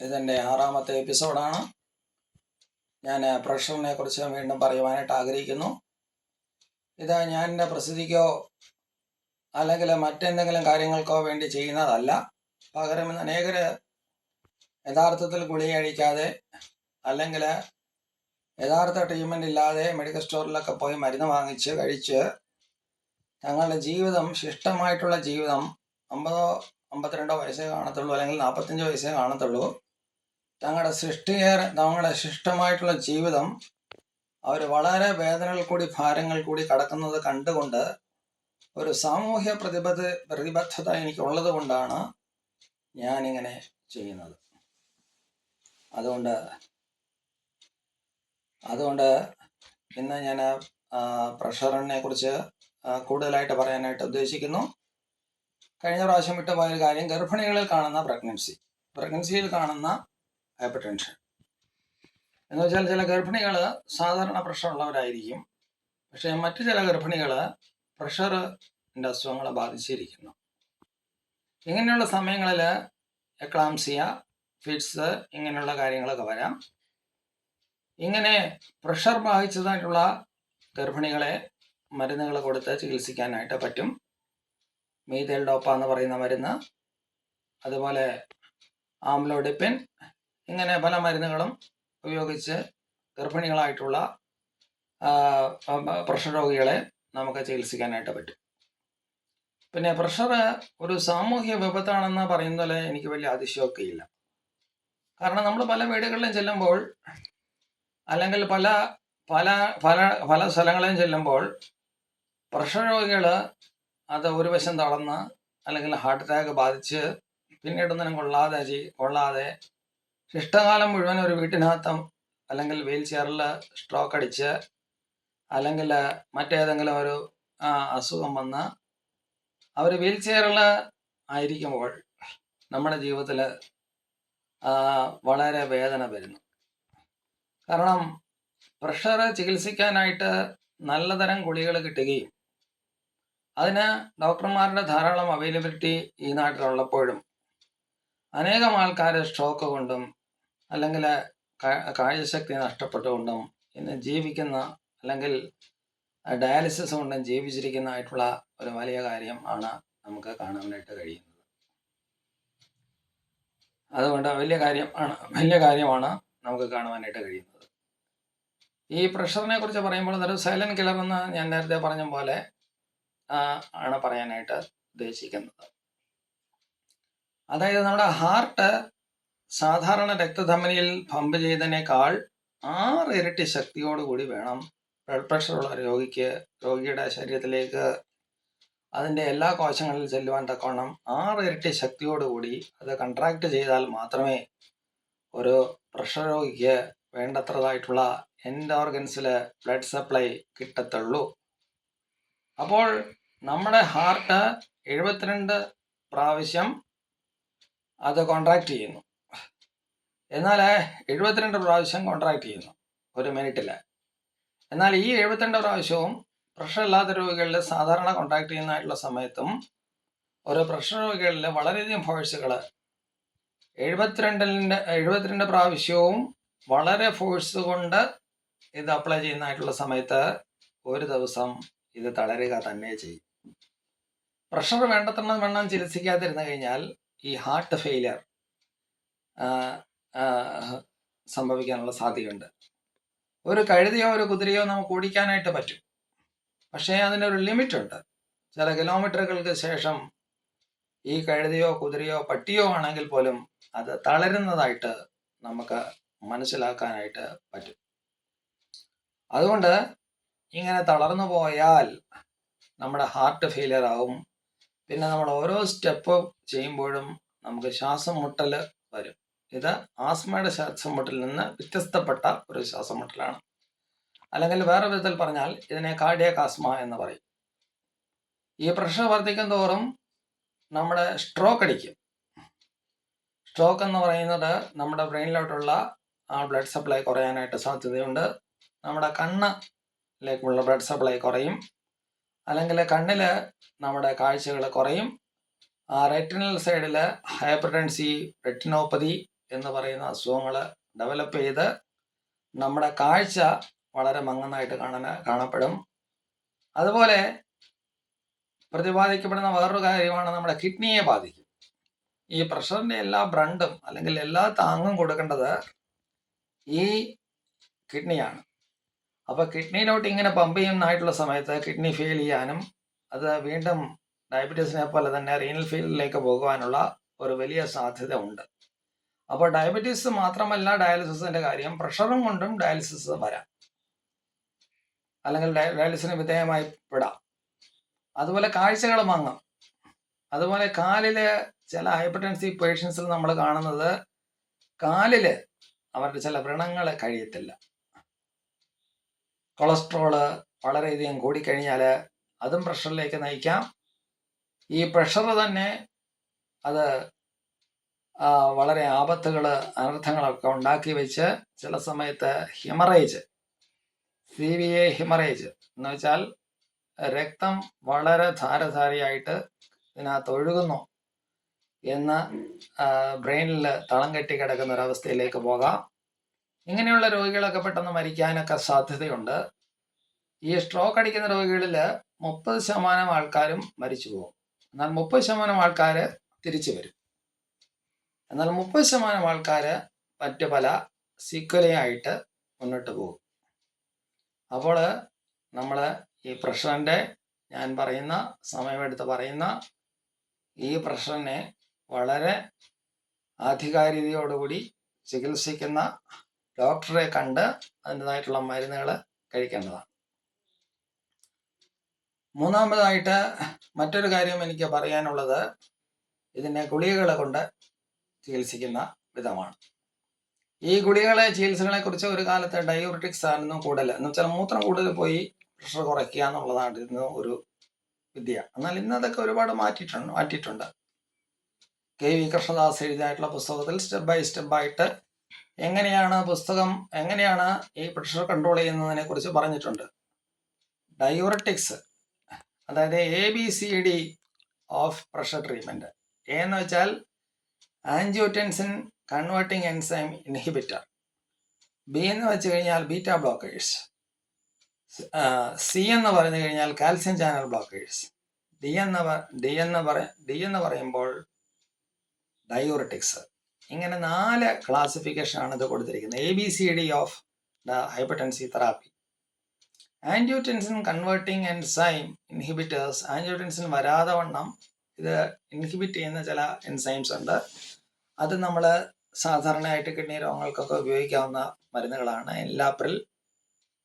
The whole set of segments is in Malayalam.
ഇതിന്റെ ആറാമത്തെ എപ്പിസോഡാണ്. ഞാൻ പ്രഷറിനെ കുറിച്ച് വീണ്ടും പറയുവാനായിട്ട് ആഗ്രഹിക്കുന്നു. ഇത് ഞാൻ എന്റെ പ്രസിദ്ധിക്കോ അല്ലെങ്കിൽ മറ്റെന്തെങ്കിലും കാര്യങ്ങൾക്കോ വേണ്ടി ചെയ്യുന്നതല്ല. പകരം അനേകർ യഥാർത്ഥത്തിൽ ഗുളിക കഴിക്കാതെ അല്ലെങ്കിൽ യഥാർത്ഥ ട്രീറ്റ്മെന്റ് ഇല്ലാതെ മെഡിക്കൽ സ്റ്റോറിലൊക്കെ പോയി മരുന്ന് വാങ്ങിച്ച് കഴിച്ച് തങ്ങളുടെ ജീവിതം ശിഷ്ടമായിട്ടുള്ള ജീവിതം അമ്പതോ അമ്പത്തിരണ്ടോ വയസ്സേ കാണത്തുള്ളൂ അല്ലെങ്കിൽ നാൽപ്പത്തഞ്ച് വയസ്സേ കാണത്തുള്ളൂ. തങ്ങളുടെ സൃഷ്ടിയേറെ തങ്ങളുടെ ശിഷ്ടമായിട്ടുള്ള ജീവിതം അവർ വളരെ വേദനകൾ കൂടി ഭാരങ്ങൾ കൂടി കടക്കുന്നത് കണ്ടുകൊണ്ട് ഒരു സാമൂഹ്യ പ്രതിബദ്ധ പ്രതിബദ്ധത എനിക്കുള്ളത് കൊണ്ടാണ് ഞാനിങ്ങനെ ചെയ്യുന്നത്. അതുകൊണ്ട് അതുകൊണ്ട് ഇന്ന് ഞാൻ പ്രഷറിനെ കുറിച്ച് കൂടുതലായിട്ട് പറയാനായിട്ട് ഉദ്ദേശിക്കുന്നു. കഴിഞ്ഞ പ്രാവശ്യം വിട്ടുപോയ ഒരു കാര്യം ഗർഭിണികളിൽ കാണുന്ന പ്രഗ്നൻസി പ്രഗ്നൻസിയിൽ കാണുന്ന ഹൈപ്പർ ടെൻഷൻ എന്ന് വെച്ചാൽ ചില ഗർഭിണികൾ സാധാരണ പ്രഷർ ഉള്ളവരായിരിക്കും. പക്ഷേ മറ്റു ചില ഗർഭിണികൾ പ്രഷറിന്റെ അസുഖങ്ങളെ ബാധിച്ചിരിക്കുന്നു. ഇങ്ങനെയുള്ള സമയങ്ങളിൽ എക്ലാംസിയ ഫിറ്റ്സ് ഇങ്ങനെയുള്ള കാര്യങ്ങളൊക്കെ വരാം. ഇങ്ങനെ പ്രഷർ ബാധിച്ചതായിട്ടുള്ള ഗർഭിണികളെ മരുന്നുകൾ കൊടുത്ത് ചികിത്സിക്കാനായിട്ട് പറ്റും. മീതേൽ ഡോപ്പ എന്ന് പറയുന്ന മരുന്ന്. അതുപോലെ ആംലോഡിപ്പിൻ ഇങ്ങനെ പല മരുന്നുകളും ഉപയോഗിച്ച് ഗർഭിണികളായിട്ടുള്ള പ്രഷർ രോഗികളെ നമുക്ക് ചികിത്സിക്കാനായിട്ട് പറ്റും. പിന്നെ പ്രഷർ ഒരു സാമൂഹ്യ വിപത്താണെന്ന് പറയുന്നതിൽ എനിക്ക് വലിയ അതിശയോക്തിയില്ല കാരണം നമ്മൾ പല വീടുകളിലും ചെല്ലുമ്പോൾ അല്ലെങ്കിൽ പല പല പല പല സ്ഥലങ്ങളിലും ചെല്ലുമ്പോൾ പ്രഷർ രോഗികൾ അത് ഒരു വശം തളർന്ന് അല്ലെങ്കിൽ ഹാർട്ട് അറ്റാക്ക് ബാധിച്ച് പിന്നീടൊന്നിനും കൊള്ളാതെ കൊള്ളാതെ ശിഷ്ടകാലം മുഴുവൻ ഒരു വീട്ടിനകത്തും അല്ലെങ്കിൽ വീൽ ചെയറിൽ സ്ട്രോക്ക് അടിച്ച് അല്ലെങ്കിൽ മറ്റേതെങ്കിലും ഒരു അസുഖം വന്ന് അവർ വീൽ ചെയറിൽ ആയിരിക്കുമ്പോൾ നമ്മുടെ ജീവിതത്തിൽ വളരെ വേദന വരുന്നു. കാരണം പ്രഷർ ചികിത്സിക്കാനായിട്ട് നല്ലതരം ഗുളികൾ കിട്ടുകയും അതിന് ഡോക്ടർമാരുടെ ധാരാളം അവൈലബിലിറ്റി ഈ നാട്ടിലുള്ളപ്പോഴും. അനേകം ആൾക്കാർ സ്ട്രോക്ക് കൊണ്ടും അല്ലെങ്കിൽ കാഴ്ചശക്തി നഷ്ടപ്പെട്ടുകൊണ്ടും ഇന്ന് ജീവിക്കുന്ന അല്ലെങ്കിൽ ഡയാലിസിസ് കൊണ്ടും ജീവിച്ചിരിക്കുന്നതായിട്ടുള്ള ഒരു വലിയ കാര്യം ആണ് നമുക്ക് കാണാനായിട്ട് കഴിയുന്നത്. അതുകൊണ്ട് വലിയ കാര്യം ആണ് വലിയ കാര്യമാണ് നമുക്ക് കാണുവാനായിട്ട് കഴിയുന്നത്. ഈ പ്രഷറിനെ കുറിച്ച് പറയുമ്പോൾ അതൊരു സൈലന്റ് കില്ലർ എന്ന് ഞാൻ നേരത്തെ പറഞ്ഞ പോലെ ആണ് പറയാനായിട്ട് ഉദ്ദേശിക്കുന്നത്. അതായത് നമ്മുടെ ഹാർട്ട് സാധാരണ രക്തധമനിയിൽ പമ്പ് ചെയ്തതിനേക്കാൾ ആറ് ഇരട്ടി ശക്തിയോടുകൂടി വേണം ബ്ലഡ് പ്രഷറുള്ള രോഗിക്ക് രോഗിയുടെ ശരീരത്തിലേക്ക് അതിന്റെ എല്ലാ കോശങ്ങളിൽ ചെല്ലുവാൻ തക്കവണ്ണം ആറ് ഇരട്ടി ശക്തിയോടുകൂടി അത് കൺട്രാക്ട് ചെയ്താൽ മാത്രമേ ഒരു പ്രഷർ രോഗിക്ക് വേണ്ടത്രതായിട്ടുള്ള എൻഡ് ഓർഗൻസിൽ ബ്ലഡ് സപ്ലൈ കിട്ടത്തുള്ളൂ. അപ്പോൾ നമ്മുടെ ഹാർട്ട് എഴുപത്തിരണ്ട് പ്രാവശ്യം അത് കോൺട്രാക്ട് ചെയ്യുന്നു. എന്നാൽ എഴുപത്തിരണ്ട് പ്രാവശ്യം കോൺട്രാക്ട് ചെയ്യുന്നു. ഒരു മിനിറ്റിൽ എന്നാൽ ഈ എഴുപത്തിരണ്ട് പ്രാവശ്യവും പ്രഷർ ഇല്ലാത്ത രോഗികളിൽ സാധാരണ കോൺട്രാക്ട് ചെയ്യുന്നതായിട്ടുള്ള സമയത്തും ഒരു പ്രഷർ രോഗികളിൽ വളരെയധികം ഫോഴ്സുകൾ എഴുപത്തിരണ്ടിന്റെ എഴുപത്തിരണ്ട് പ്രാവശ്യവും വളരെ ഫോഴ്സ് കൊണ്ട് ഇത് അപ്ലൈ ചെയ്യുന്നതായിട്ടുള്ള സമയത്ത് ഒരു ദിവസം ഇത് തളരുക തന്നെ ചെയ്യും. പ്രഷർ വേണ്ടത്ര വേണം ചികിത്സിക്കാതിരുന്നു കഴിഞ്ഞാൽ ഈ ഹാർട്ട് ഫെയിലിയർ സംഭവിക്കാനുള്ള സാധ്യതയുണ്ട്. ഒരു കഴുതിയോ ഒരു കുതിരയോ നമുക്ക് ഓടിക്കാനായിട്ട് പറ്റും. പക്ഷേ അതിനൊരു ലിമിറ്റുണ്ട്. ചില കിലോമീറ്ററുകൾക്ക് ശേഷം ഈ കഴുതിയോ കുതിരയോ പട്ടിയോ ആണെങ്കിൽ പോലും അത് തളരുന്നതായിട്ട് നമുക്ക് മനസ്സിലാക്കാനായിട്ട് പറ്റും. അതുകൊണ്ട് ഇങ്ങനെ തളർന്നു പോയാൽ നമ്മുടെ ഹാർട്ട് ഫെയിലിയർ ആവും. പിന്നെ നമ്മൾ ഓരോ സ്റ്റെപ്പ് ചെയ്യുമ്പോഴും നമുക്ക് ശ്വാസം മുട്ടൽ വരും. ഇത് ആസ്മയുടെ ശ്വാസം മുട്ടിൽ നിന്ന് വ്യത്യസ്തപ്പെട്ട ഒരു ശ്വാസം മുട്ടലാണ് അല്ലെങ്കിൽ വേറെ വിധത്തിൽ പറഞ്ഞാൽ ഇതിനെ കാർഡിയക് ആസ്മ എന്ന് പറയും. ഈ പ്രഷർ വർദ്ധിക്കും തോറും നമ്മുടെ സ്ട്രോക്ക് അടിക്കും. സ്ട്രോക്ക് എന്ന് പറയുന്നത് നമ്മുടെ ബ്രെയിനിലോട്ടുള്ള ആ ബ്ലഡ് സപ്ലൈ കുറയാനായിട്ട് സാധ്യതയുണ്ട്. നമ്മുടെ കണ്ണിലേക്കുള്ള ബ്ലഡ് സപ്ലൈ കുറയും. അല്ലെങ്കിൽ കണ്ണിൽ നമ്മുടെ കാഴ്ചകൾ കുറയും. റെറ്റിനൽ സൈഡിൽ ഹൈപ്പർടെൻസി റെറ്റിനോപ്പതി എന്ന് പറയുന്ന അസുഖങ്ങൾ ഡെവലപ്പ് ചെയ്ത് നമ്മുടെ കാഴ്ച വളരെ മങ്ങുന്നതായിട്ട് കാണാൻ കാണപ്പെടും. അതുപോലെ പ്രതിപാദിക്കപ്പെടുന്ന വേറൊരു കാര്യമാണ് നമ്മുടെ കിഡ്നിയെ ബാധിക്കും. ഈ പ്രഷറിന്റെ എല്ലാ ബ്രണ്ടും അല്ലെങ്കിൽ എല്ലാ താങ്ങും കൊടുക്കേണ്ടത് ഈ കിഡ്നിയാണ് അപ്പൊ കിഡ്നിയിലോട്ട് ഇങ്ങനെ പമ്പ് ചെയ്യുന്നതായിട്ടുള്ള സമയത്ത് കിഡ്നി ഫെയിൽ ചെയ്യാനും അത് വീണ്ടും ഡയബറ്റീസിനെ പോലെ തന്നെ റീനൽ ഫെയിലിലേക്ക് പോകുവാനുള്ള ഒരു വലിയ സാധ്യത ഉണ്ട്. അപ്പോൾ ഡയബറ്റീസ് മാത്രമല്ല ഡയാലിസിസിന്റെ കാര്യം. പ്രഷറും കൊണ്ടും ഡയാലിസിസ് വരാം. അല്ലെങ്കിൽ ഡയ- ഡയാലിസിന് വിധേയമായി പെടാം. അതുപോലെ കാഴ്ചകൾ വാങ്ങാം അതുപോലെ കാലിലെ ചില ഹൈപ്പർടെൻസീവ് പേഷ്യൻസിൽ നമ്മൾ കാണുന്നത് കാലിൽ അവരുടെ ചില വ്രണങ്ങൾ കഴിയത്തില്ല. കൊളസ്ട്രോൾ വളരെയധികം കൂടിക്കഴിഞ്ഞാൽ അതും പ്രഷറിലേക്ക് നയിക്കാം. ഈ പ്രഷർ തന്നെ അത് വളരെ ആപത്തുകൾ അനർത്ഥങ്ങളൊക്കെ ഉണ്ടാക്കി വെച്ച് ചില സമയത്ത് haemorrhage C V A haemorrhage എന്ന് വെച്ചാൽ രക്തം വളരെ ധാരധാരയായിട്ട് ഇതിനകത്ത് ഒഴുകുന്നു എന്ന് ബ്രെയിനിൽ തളം കെട്ടി കിടക്കുന്ന ഒരവസ്ഥയിലേക്ക് പോകാം. ഇങ്ങനെയുള്ള രോഗികളൊക്കെ പെട്ടെന്ന് മരിക്കാനൊക്കെ സാധ്യതയുണ്ട്. ഈ സ്ട്രോക്ക് അടിക്കുന്ന രോഗികളിൽ മുപ്പത് ശതമാനം ആൾക്കാരും മരിച്ചു പോകും. എന്നാൽ മുപ്പത് ശതമാനം ആൾക്കാർ തിരിച്ചു വരും. എന്നാൽ മുപ്പത് ശതമാനം ആൾക്കാർ മറ്റ് പല സീക്വലയായിട്ട് മുന്നോട്ട് പോകും. അപ്പോൾ നമ്മൾ ഈ പ്രഷറിന്റെ ഞാൻ പറയുന്ന സമയമെടുത്ത് പറയുന്ന ഈ പ്രഷറിനെ വളരെ ആധികാരികതയോടുകൂടി ചികിത്സിക്കുന്ന ഡോക്ടറെ കണ്ട് അതിന്റെതായിട്ടുള്ള മരുന്നുകൾ കഴിക്കേണ്ടതാണ്. മൂന്നാമതായിട്ട് മറ്റൊരു കാര്യം എനിക്ക് പറയാനുള്ളത് ഇതിനെ ഗുളികകളെ കൊണ്ട് ചികിത്സിക്കുന്ന വിധമാണ്. ഈ ഗുളികളെ ചികിത്സകളെ കുറിച്ച് ഒരു കാലത്ത് ഡയോറിറ്റിക്സ് ആയിരുന്നു കൂടുതൽ എന്ന് വെച്ചാൽ മൂത്രം കൂടുതൽ പോയി പ്രഷർ കുറയ്ക്കുക എന്നുള്ളതായിരുന്നു ഒരു വിദ്യ. എന്നാൽ ഇന്ന് അതൊക്കെ ഒരുപാട് മാറ്റിയിട്ടുണ്ട് മാറ്റിയിട്ടുണ്ട്. കെ വി കൃഷ്ണദാസ് എഴുതിയായിട്ടുള്ള പുസ്തകത്തിൽ സ്റ്റെപ്പ് ബൈ സ്റ്റെപ്പ് ആയിട്ട് എങ്ങനെയാണ് പുസ്തകം എങ്ങനെയാണ് ഈ പ്രഷർ കൺട്രോൾ ചെയ്യുന്നതിനെ കുറിച്ച് പറഞ്ഞിട്ടുണ്ട്. ഡയോറിറ്റിക്സ് അതായത് A B C D of pressure treatment A എന്ന് വെച്ചാൽ angiotensin converting enzyme inhibitor. B എന്ന് വെച്ച് കഴിഞ്ഞാൽ ബീറ്റ ബ്ലോക്കേഴ്സ്. സി എന്ന് പറഞ്ഞു കഴിഞ്ഞാൽ കാൽസ്യം ചാനൽ ബ്ലോക്കേഴ്സ്. ഡി എന്ന് ഡി എന്ന് പറ ഡി എന്ന് പറയുമ്പോൾ ഡയോറിറ്റിക്സ്. ഇങ്ങനെ നാല് ക്ലാസിഫിക്കേഷൻ ആണ് ഇത് കൊടുത്തിരിക്കുന്നത്. A B C D of the hypertensive therapy angiotensin converting enzyme inhibitors angiotensin വരാതെ വണ്ണം ഇത് ഇൻഹിബിറ്റ് ചെയ്യുന്ന ചില എൻസൈംസ് ഉണ്ട്. അത് നമ്മൾ സാധാരണയായിട്ട് കിഡ്നി രോഗങ്ങൾക്കൊക്കെ ഉപയോഗിക്കാവുന്ന മരുന്നുകളാണ്. എല്ലാപ്രിൽ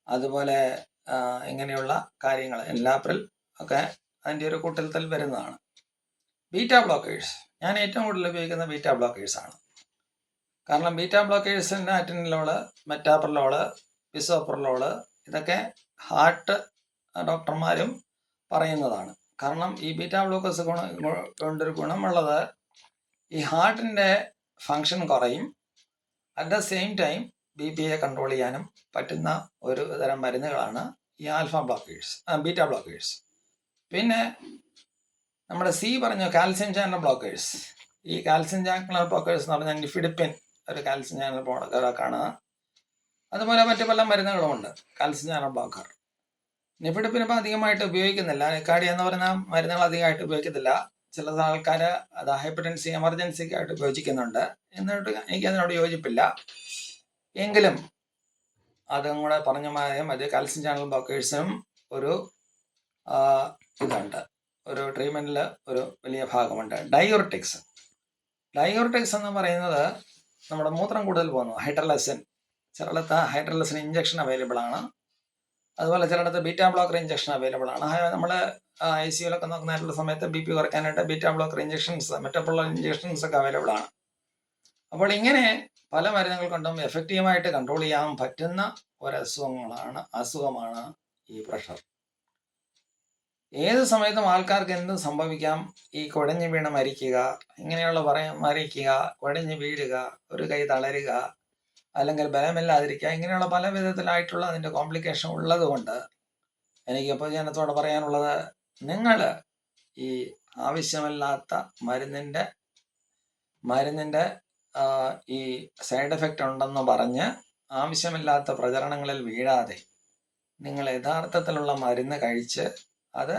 അതുപോലെ ഇങ്ങനെയുള്ള കാര്യങ്ങൾ എല്ലാപ്രിൽ ഒക്കെ അതിന്റെ ഒരു കൂട്ടത്തിൽ വരുന്നതാണ്. ബീറ്റ ബ്ലോക്കേഴ്സ് ഞാൻ ഏറ്റവും കൂടുതൽ ഉപയോഗിക്കുന്ന ബീറ്റ ആണ്. കാരണം ബീറ്റ ബ്ലോക്കേഴ്സിന്റെ ആറ്റിനിലോൾ മെറ്റാപ്രലോൾ പിസോപ്രലോൾ ഇതൊക്കെ ഹാർട്ട് ഡോക്ടർമാരും പറയുന്നതാണ്. കാരണം ഈ ബീറ്റ ബ്ലോക്കേഴ്സ് ഗുണ കൊണ്ടൊരു ഗുണമുള്ളത് ഈ ഹാർട്ടിന്റെ ഫങ്ഷൻ കുറയും. At the same time B P A control ചെയ്യാനും പറ്റുന്ന ഒരു തരം മരുന്നുകളാണ് ഈ ആൽഫ ബ്ലോക്കേഴ്സ് ബീറ്റ ബ്ലോക്കേഴ്സ്. പിന്നെ നമ്മുടെ സി പറഞ്ഞു കാൽസ്യം ചാനൽ ബ്ലോക്കേഴ്സ്. ഈ കാൽസ്യം ചാനൽ ബ്ലോക്കേഴ്സ് എന്ന് പറഞ്ഞാൽ നിഫിഡിപ്പിൻ ഒരു കാൽസ്യം ചാനൽ ബ്ലോക്കറാണ്. അതുപോലെ മറ്റു പല മരുന്നുകളുമുണ്ട് കാൽസ്യം ചാനൽ ബ്ലോക്കർ. നിഫിഡിപ്പിൻ ഇപ്പം അധികമായിട്ട് ഉപയോഗിക്കുന്നില്ല. നിക്കാടി എന്ന് പറയുന്ന മരുന്നുകൾ അധികമായിട്ട് ഉപയോഗിക്കത്തില്ല. ചില ആൾക്കാർ അത് ഹൈപ്പർടെൻസി എമർജൻസിക്ക് ആയിട്ട് ഉപയോഗിക്കുന്നുണ്ട്. എന്നിട്ട് എനിക്ക് അതിനോട് യോജിപ്പില്ല. എങ്കിലും അതും കൂടെ പറഞ്ഞ മാതിരി മറ്റേ കാൽസ്യം ചാനൽ ബ്ലോക്കേഴ്സിനും ഒരു ഇതുണ്ട്. ഒരു ട്രീറ്റ്മെന്റിൽ ഒരു വലിയ ഭാഗമുണ്ട്. ഡയോർട്ടിക്സ് ഡയോർട്ടിക്സ് എന്ന് പറയുന്നത് നമ്മുടെ മൂത്രം കൂടുതൽ പോകുന്നു. ഹൈഡ്രലസിൻ ചിലടത്ത് ഹൈഡ്രലസിൻ ഇഞ്ചക്ഷൻ അവൈലബിൾ ആണ്. അതുപോലെ ചിലയിടത്ത് ബീറ്റാ ബ്ലോക്കർ ഇഞ്ചക്ഷൻ അവൈലബിൾ ആണ്. നമ്മൾ ഐ സി യുലൊക്കെ നോക്കുന്നതിനുള്ള സമയത്ത് ബി പി കുറയ്ക്കാനായിട്ട് ബീറ്റാ ബ്ലോക്കർ ഇഞ്ചക്ഷൻസ് മെറ്റബോള ഇഞ്ചക്ഷൻസ് ഒക്കെ അവൈലബിൾ ആണ്. അപ്പോൾ ഇങ്ങനെ പല മരുന്നുകൾ കൊണ്ടും എഫക്റ്റീവായിട്ട് കൺട്രോൾ ചെയ്യാൻ പറ്റുന്ന ഒരസുഖങ്ങളാണ് അസുഖമാണ് ഈ പ്രഷർ ഏത് സമയത്തും ആൾക്കാർക്ക് എന്ത് സംഭവിക്കാം? ഈ കുഴഞ്ഞു വീണ് മരിക്കുക ഇങ്ങനെയുള്ള പറയാൻ മരിക്കുക കുഴഞ്ഞു വീഴുക ഒരു കൈ തളരുക അല്ലെങ്കിൽ ബലമില്ലാതിരിക്കുക ഇങ്ങനെയുള്ള പല വിധത്തിലായിട്ടുള്ള അതിന്റെ കോംപ്ലിക്കേഷൻ ഉള്ളത് കൊണ്ട് എനിക്ക് പൊതുജനത്തോട് പറയാനുള്ളത് നിങ്ങൾ ഈ ആവശ്യമില്ലാത്ത മരുന്നിന്റെ മരുന്നിന്റെ ഈ സൈഡ് എഫക്റ്റ് ഉണ്ടെന്ന് പറഞ്ഞ് ആവശ്യമില്ലാത്ത പ്രചരണങ്ങളിൽ വീഴാതെ നിങ്ങൾ യഥാർത്ഥത്തിലുള്ള മരുന്ന് കഴിച്ച് അത്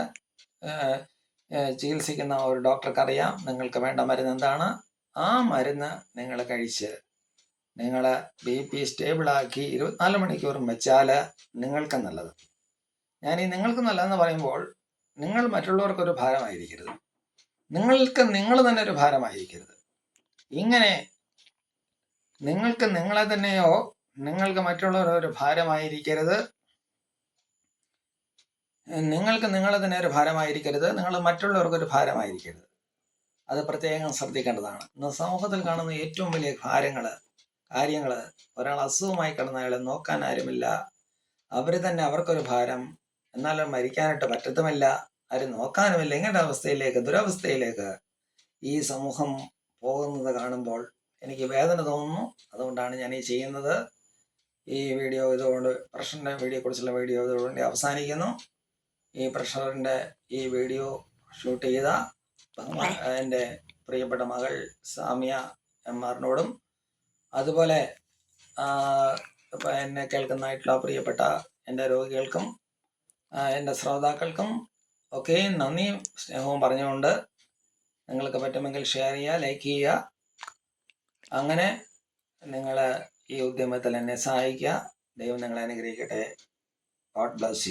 ചികിത്സിക്കുന്ന ഒരു ഡോക്ടർക്ക് അറിയാം നിങ്ങൾക്ക് വേണ്ട മരുന്ന് എന്താണ്. ആ മരുന്ന് നിങ്ങൾ കഴിച്ച് നിങ്ങൾ ബി പി സ്റ്റേബിളാക്കി ഇരുപത്തിനാല് മണിക്കൂറും വെച്ചാൽ നിങ്ങൾക്ക് നല്ലത്. ഞാൻ ഈ നിങ്ങൾക്ക് നല്ലതെന്ന് പറയുമ്പോൾ നിങ്ങൾ മറ്റുള്ളവർക്കൊരു ഭാരമായിരിക്കരുത്. നിങ്ങൾക്ക് നിങ്ങൾ തന്നെ ഒരു ഭാരമായിരിക്കരുത്. ഇങ്ങനെ നിങ്ങൾക്ക് നിങ്ങളെ തന്നെയോ നിങ്ങൾക്ക് മറ്റുള്ളവർ ഒരു ഭാരമായിരിക്കരുത്. നിങ്ങൾക്ക് നിങ്ങളെ തന്നെ ഒരു ഭാരമായിരിക്കരുത്. നിങ്ങൾ മറ്റുള്ളവർക്ക് ഒരു ഭാരമായിരിക്കരുത്. അത് പ്രത്യേകം ശ്രദ്ധിക്കേണ്ടതാണ്. ഇന്ന് സമൂഹത്തിൽ കാണുന്ന ഏറ്റവും വലിയ ഭാരങ്ങൾ കാര്യങ്ങൾ ഒരാൾ അസുഖമായി കിടന്ന അയാളെ നോക്കാൻ ആരുമില്ല. അവർ തന്നെ അവർക്കൊരു ഭാരം. എന്നാൽ മരിക്കാനായിട്ട് പറ്റത്തുമില്ല. ആരും നോക്കാനുമില്ല. ഇങ്ങനത്തെ അവസ്ഥയിലേക്ക് ദുരവസ്ഥയിലേക്ക് ഈ സമൂഹം പോകുന്നത് കാണുമ്പോൾ എനിക്ക് വേദന തോന്നുന്നു. അതുകൊണ്ടാണ് ഞാൻ ഈ ചെയ്യുന്നത്. ഈ വീഡിയോ ഇതുകൊണ്ട് പ്രഷറിന്റെ കുറിച്ചുള്ള വീഡിയോ ഇതുകൊണ്ട് അവസാനിക്കുന്നു. ഈ പ്രഷറിന്റെ ഈ വീഡിയോ ഷൂട്ട് ചെയ്ത എന്റെ പ്രിയപ്പെട്ട മകൾ സാമിയ എം ആറിനോടും അതുപോലെ എന്നെ കേൾക്കുന്നതായിട്ടുള്ള പ്രിയപ്പെട്ട എന്റെ രോഗികൾക്കും എന്റെ ശ്രോതാക്കൾക്കും ഒക്കെ നന്ദി. സ്നേഹവും പറഞ്ഞുകൊണ്ട് നിങ്ങൾക്ക് പറ്റുമെങ്കിൽ ഷെയർ ചെയ്യുക ലൈക്ക് ചെയ്യുക. അങ്ങനെ നിങ്ങൾ ഈ ഉദ്യമത്തിൽ എന്നെ സഹായിക്കുക. ദൈവം നിങ്ങളെ അനുഗ്രഹിക്കട്ടെ. God bless